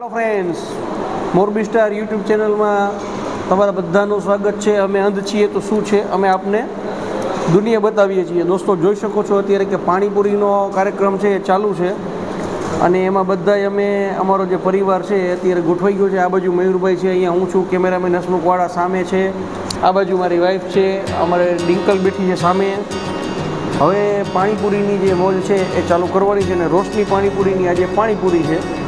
Hello friends Morbi star YouTube ચેનલમાં તમારા બધાનું સ્વાગત છે. અમે અંધ છીએ તો શું છે? અમે આપને દુનિયા બતાવીએ છીએ. દોસ્તો, જોઈ શકો છો અત્યારે કે પાણીપુરીનો કાર્યક્રમ છે, એ ચાલુ છે. અને એમાં બધાય અમે, અમારો જે પરિવાર છે અત્યારે ગોઠવાઈ ગયો છે. આ બાજુ મયુરભાઈ છે, અહીંયા હું છું. કેમેરામેન હસમુખવાળા સામે છે. આ બાજુ મારી વાઈફ છે. અમારે ડિંકલ બેઠી છે સામે. હવે પાણીપુરીની જે મોજ છે, એ ચાલુ કરવાની છે અને રોશની પાણીપુરીની આજે પાણીપુરી છે.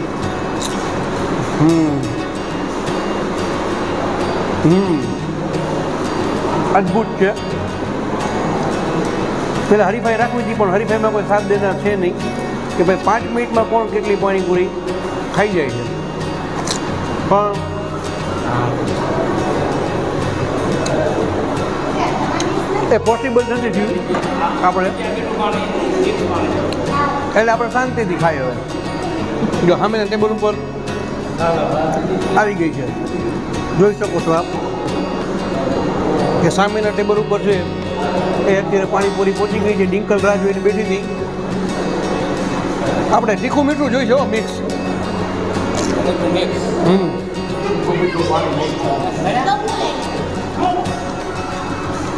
અદ્ભુત છે. પેલા હરીફાઈ રાખવી હતી, પણ હરીફાઈમાં કોઈ સાથ દેનાર છે નહીં. કે ભાઈ પાંચ મિનિટમાં કોણ કેટલી પાણીપુરી ખાઈ જાય છે. પણ એ પોસિબલ નથી થયું, આપણે. એટલે આપણે શાંતિથી ખાઈ હવે. જો સામેના ટેબલ ઉપર આવી ગઈ છે. જોઈ શકો છો આપ કે સામેના ટેબલ ઉપર છે, એ અત્યારે પાણીપુરી પહોંચી ગઈ છે. ડિંકલ રાહ જોઈને બેઠી હતી. આપણે તીખું મીઠું જોઈશું મિક્સ. હમ.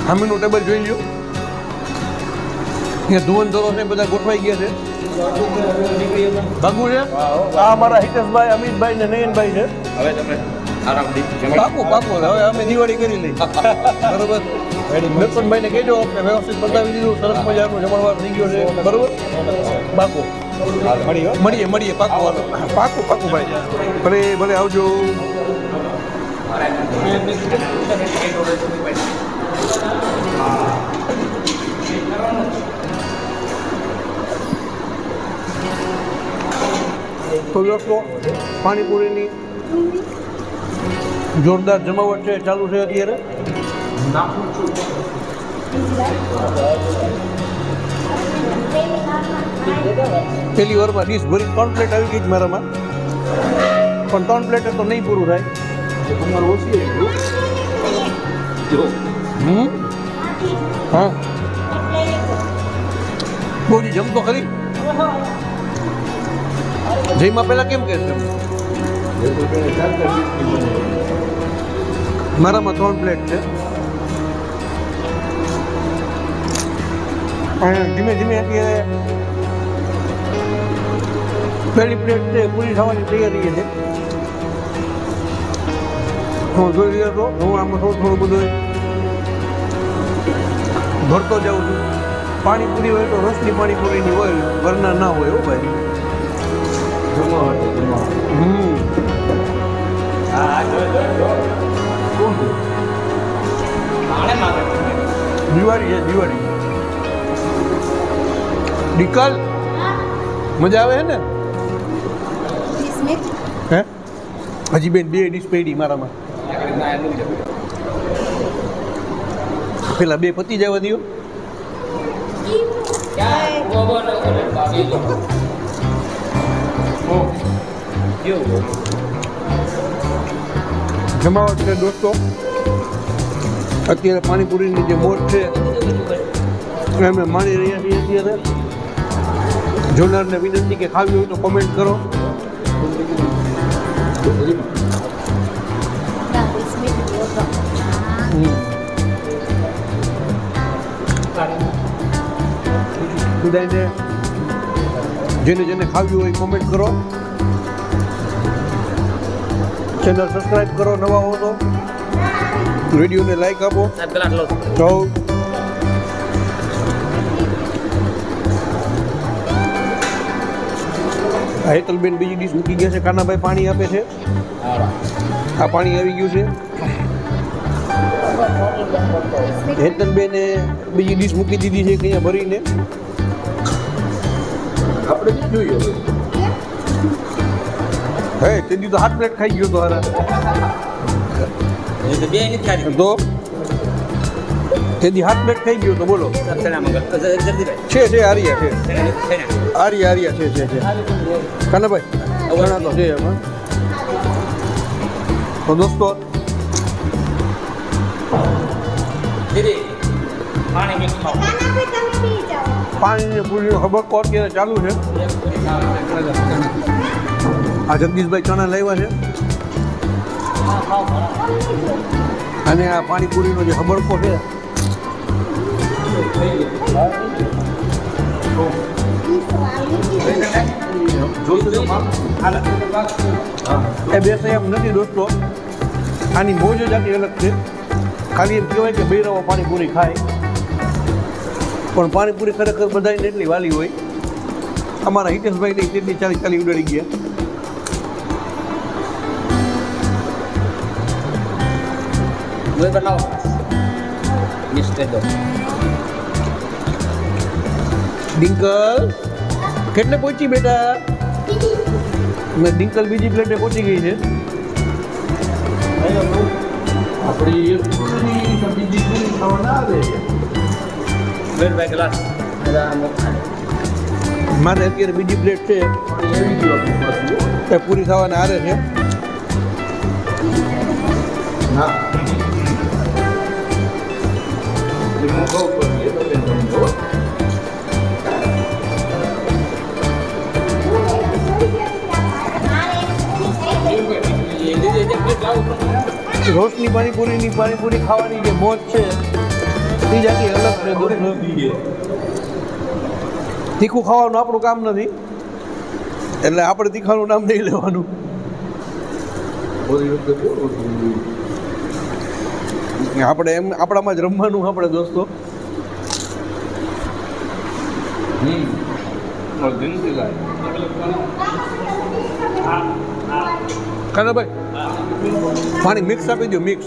સામેનું ટેબલ જોઈ લ્યો. અહીંયા ધુવન ધોરણ બધા ગોઠવાઈ ગયા છે. ભાગવું છે? આ અમારા હિતેશભાઈ અમિતભાઈ ને નયનભાઈ છે. હવે તમે પાકું પાકું હવે અમે દિવાળી કરી લઈ બરોબર? મેપનભાઈ ને કહેજો કે વ્યવસ્થિત બતાવી દીધું સરસ મજાનું જમણવાર થઈ ગયો છે. બરોબર? પાકું મળીએ મળીએ પાકું. પાકું પાકું ભાઈ. ભલે ભલે આવજો. તો દોસ્તો પાણીપુરીની જોરદાર જમાવટ છે, ચાલુ છે અત્યારે. પેલી વારમાં ડીશ ભરી, ત્રણ પ્લેટ આવી ગઈ જ મારામાં. પણ ત્રણ પ્લેટ તો નહીં પૂરું થાય. ઓછી હમ? હા. બોજી જમતો ખરી. જઈમાં પહેલાં કેમ કે મારામાં ત્રણ પ્લેટ છે. અને ધીમે ધીમે અત્યારે પહેલી પ્લેટ છે પૂરી થવાની તૈયારી છે. હું જોઈ રહ્યો હતો હું આમાં થોડું થોડું બધું ભરતો જાઉં છું. પાણીપુરી હોય તો રસની પાણીપુરીની હોય, વરના ના હોય હો ભાઈ. દિવાળી છે, દિવાળી. નિકાલ. મજા આવે છે હે? હજી બેન બે ડીશ મારામાં. પેલા બે પતી જવા દો જમાવટ છે દોસ્તો. અત્યારે પાણીપુરીની જે મોટ છે અમે માણી રહ્યા છીએ અત્યારે. જોનારને વિનંતી કે ખાવી હોય તો કોમેન્ટ કરો. જેને જેને ખાવી હોય કોમેન્ટ કરો. ચેનલ સબસ્ક્રાઇબ કરો નવા હો તો. વિડીયોને લાઈક આપો. આ હેતલબેન બીજી ડીશ મૂકી ગયા છે કાનાભાઈ પાણી આપે છે. આ પાણી આવી ગયું છે. હેતલબેને બીજી ડીશ મૂકી દીધી છે અહીંયા ભરીને. આપણે જોઈએ? હે તેથી તો હાથ પ્લેટ ખાઈ ગયો તો હારા. એ તો બે નથી ખાધી. તો? તેથી હાથ પ્લેટ ખાઈ ગયો તો બોલો. છે છે આર્યા છે. આરિયા આર્યા છે છે છે. કાનાભાઈ ઘણા તો છે એમાં. તો દોસ્તો પાણીની પૂરી ખબર અત્યારે ચાલુ છે? આ જગદીશભાઈ ચણા લાવ્યા છે. અને આ પાણીપુરીનો જે હબડકો છે. એ બેસે એમ નથી દોસ્તો. આની મોજ જ આટલી અલગ છે. ખાલી એમ કહેવાય કે બૈરાઓ પાણીપુરી ખાય. પણ પાણીપુરી ખરેખર બધાને એટલી વાલી હોય. અમારા હિતેશભાઈ ની તેટલી ચાલી ચાલી ઉડાડી ગયા. દોઈ બનાવો મિસ્ટર દો ડિંકલ કેટલે પહોંચી બેટા મેં ડિંકલ બીજી પ્લેટે પહોંચી ગઈ છે આપણી બીજી પૂરી ખાવા ના આવે બાય ગ્લાસ મારે અત્યારે બીજી પ્લેટ છે એ પૂરી થવાના હારે છે હા રોજની પાણીપુરીની પાણીપુરી ખાવાની જે મોજ છે એ અલગ છે તીખું ખાવાનું આપણું કામ નથી. એટલે આપણે તીખાનું નામ નહીં લેવાનું. આપણે એમ આપણામાં જ રમવાનું આપણે દોસ્તો. કાનાભાઈ પાણી મિક્સ આપી દો મિક્સ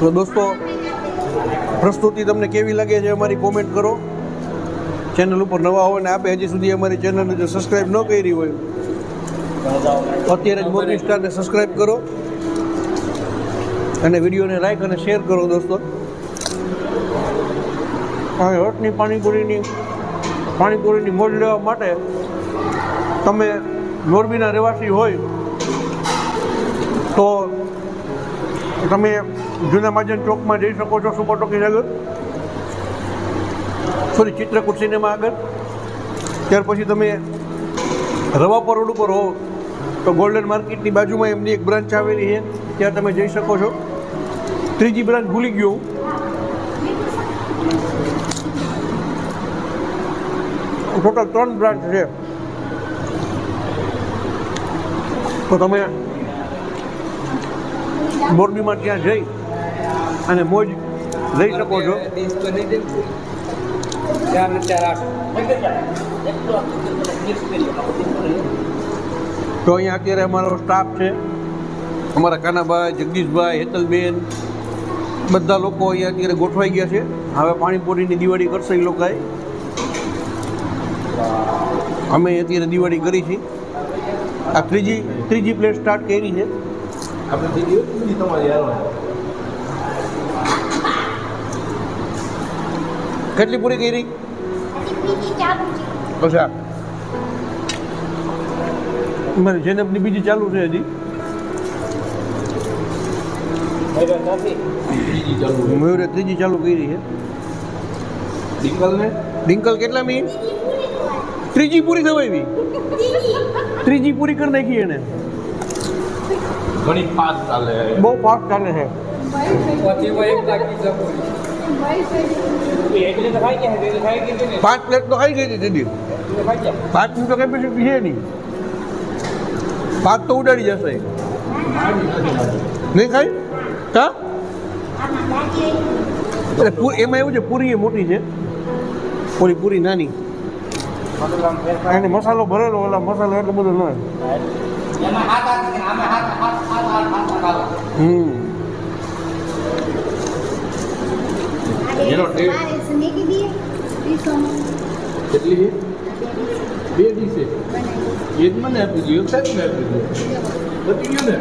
તો દોસ્તો પ્રસ્તુતિ તમને કેવી લાગે છે અમારી કોમેન્ટ કરો. ચેનલ ઉપર નવા હોય ને આપે હજી સુધી અમારી ચેનલને જો સબસ્ક્રાઈબ ન કરી હોય અત્યારે જ મોરબી સ્ટારને સબસ્ક્રાઈબ કરો. અને વિડીયોને લાઈક અને શેર કરો દોસ્તો. અને હટની પાણીપુરીની પાણીપુરીની મોજ લેવા માટે તમે મોરબીના રહેવાસી હોય તો તમે જૂના મહાજન ચોકમાં જઈ શકો છો સુપર ટોકીઝ આગળ. સોરી, ચિત્રકૂટ સિનેમા આગળ. ત્યાર પછી તમે રવાપર રોડ ઉપર હો. તો ગોલ્ડન માર્કેટની બાજુમાં એમની એક બ્રાન્ચ આવેલી છે. ત્યાં તમે જઈ શકો છો. ત્રીજી બ્રાન્ચ ભૂલી ગયો. ટોટલ ત્રણ બ્રાન્ચ છે. તો તમે મોરબીમાં ત્યાં જઈ અને મોજ લઈ શકો છો. ને ચાર આઠ. તો અહીંયા અત્યારે અમારો સ્ટાફ છે અમારા કાનાભાઈ જગદીશભાઈ હેતલબેન બધા લોકો અહીંયા અત્યારે ગોઠવાઈ ગયા છે. હવે પાણીપુરીની દિવાળી કરશે એ લોકોએ. અમે અત્યારે દિવાળી કરી છે. આ ત્રીજી ત્રીજી પ્લેટ સ્ટાર્ટ કરી છે. આપણે કેટલી પૂરી કરી? અચ્છા. મારી જેનબની બીજી ચાલુ છે હજી. ચાલુ મયુરે ત્રીજી ચાલુ કરી છે. ડિંગલ ને? ડિંકલ કેટલા મી? ત્રીજી પૂરી થવાવી ત્રીજી પૂરી કરી નાખી એને. ઘણી ફાસ્ટ ચાલે. બહુ ફાસ્ટ ચાલે છે. પાંચ પ્લેટ તો ખાઈ ગઈ હતી દીદી. પાંચ મિનિટ તો કેપેસિટી છે નહીં. પાંચ તો ઉડાડી જશે. નહીં ખાઈ કા? એટલે એમાં એવું છે પૂરી એ મોટી છે. પૂરી પૂરી નાની. એને મસાલો ભરેલો ઓલા મસાલો એટલો બધો ન હોય. એમાં હાથ હાથ ને આમાં હાથ હાથ હાથ હાથ હાથ હાથ હમ કેટલી છે? બે દિવસે. એ જ મને આપી દીધું એક સાહેબ આપી દીધું બધી ગયું ને?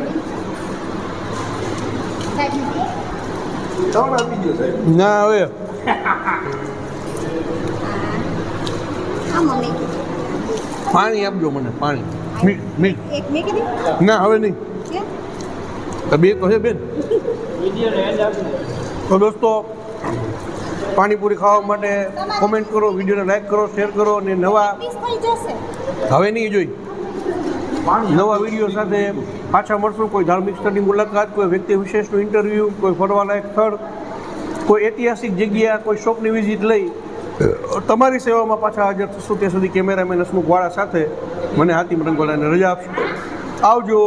ત્રણ આપી દો સાહેબ. ના હવે. પાણી આપજો મને પાણી. મીઠ ના હવે નહીં. તો બે તો છે બેન. તો દોસ્તો પાણીપુરી ખાવા માટે કોમેન્ટ કરો વિડીયોને લાઈક કરો શેર કરો અને નવા હવે નહીં જોઈ. નવા વીડિયો સાથે પાછા મળશું. કોઈ ધાર્મિક સ્થળની મુલાકાત કોઈ વ્યક્તિ વિશેષનું ઇન્ટરવ્યૂ કોઈ ફરવાલાયક સ્થળ કોઈ ઐતિહાસિક જગ્યા કોઈ શોપની વિઝિટ લઈ તમારી સેવામાં પાછા હાજર થશું. ત્યાં સુધી કેમેરામેન હસમુખ વાળા સાથે. મને હાતિમ રંગવાલાને રજા આપશો. આવજો.